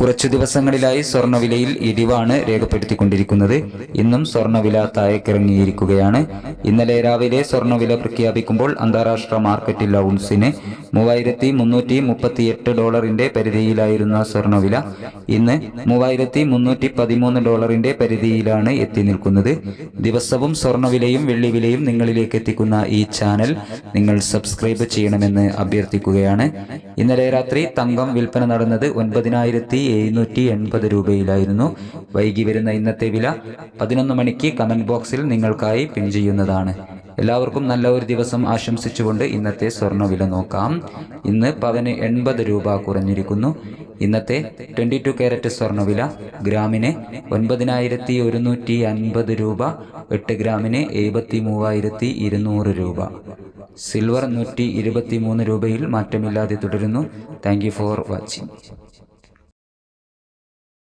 കുറച്ചു ദിവസങ്ങളിലായി സ്വർണവിലയിൽ ഇടിവാണ് രേഖപ്പെടുത്തിക്കൊണ്ടിരിക്കുന്നത്. ഇന്നും സ്വർണവില താഴേക്കിറങ്ങിയിരിക്കുകയാണ്. ഇന്നലെ രാവിലെ സ്വർണവില പ്രഖ്യാപിക്കുമ്പോൾ അന്താരാഷ്ട്ര മാർക്കറ്റിൽ ഔൺസിന് മൂവായിരത്തി മുന്നൂറ്റി മുപ്പത്തിയെട്ട് ഡോളറിന്റെ പരിധിയിലായിരുന്ന സ്വർണവില ഇന്ന് മൂവായിരത്തി മുന്നൂറ്റി പതിമൂന്ന് ഡോളറിന്റെ പരിധിയിലാണ് എത്തി നിൽക്കുന്നത്. ദിവസവും സ്വർണവിലയും വെള്ളിവിലയും നിങ്ങളിലേക്ക് എത്തിക്കുന്ന ഈ ചാനൽ നിങ്ങൾ സബ്സ്ക്രൈബ് ചെയ്യണമെന്ന് അഭ്യർത്ഥിക്കുകയാണ്. ഇന്നലെ രാത്രി തങ്കം വിൽപ്പന നടന്നത് ഒൻപതിനായിരത്തി എഴുന്നൂറ്റി എൺപത് രൂപയിലായിരുന്നു. വൈകി വരുന്ന ഇന്നത്തെ വില പതിനൊന്ന് മണിക്ക് കമന്റ് ബോക്സിൽ നിങ്ങൾക്കായി പിൻ ചെയ്യുന്നതാണ്. എല്ലാവർക്കും നല്ല ഒരു ദിവസം ആശംസിച്ചുകൊണ്ട് ഇന്നത്തെ സ്വർണവില നോക്കാം. ഇന്ന് പവന് എൺപത് രൂപ കുറഞ്ഞിരിക്കുന്നു. ഇന്നത്തെ ട്വന്റി ടു ക്യാരറ്റ് സ്വർണവില ഗ്രാമിന് ഒൻപതിനായിരത്തി ഒരുന്നൂറ്റി അൻപത് രൂപ എട്ട് ഗ്രാമിന് എഴുപത്തി മൂവായിരത്തി ഇരുന്നൂറ് രൂപ. സിൽവർ നൂറ്റി ഇരുപത്തി മൂന്ന് രൂപയിൽ മാറ്റമില്ലാതെ തുടരുന്നു. Thank for watching.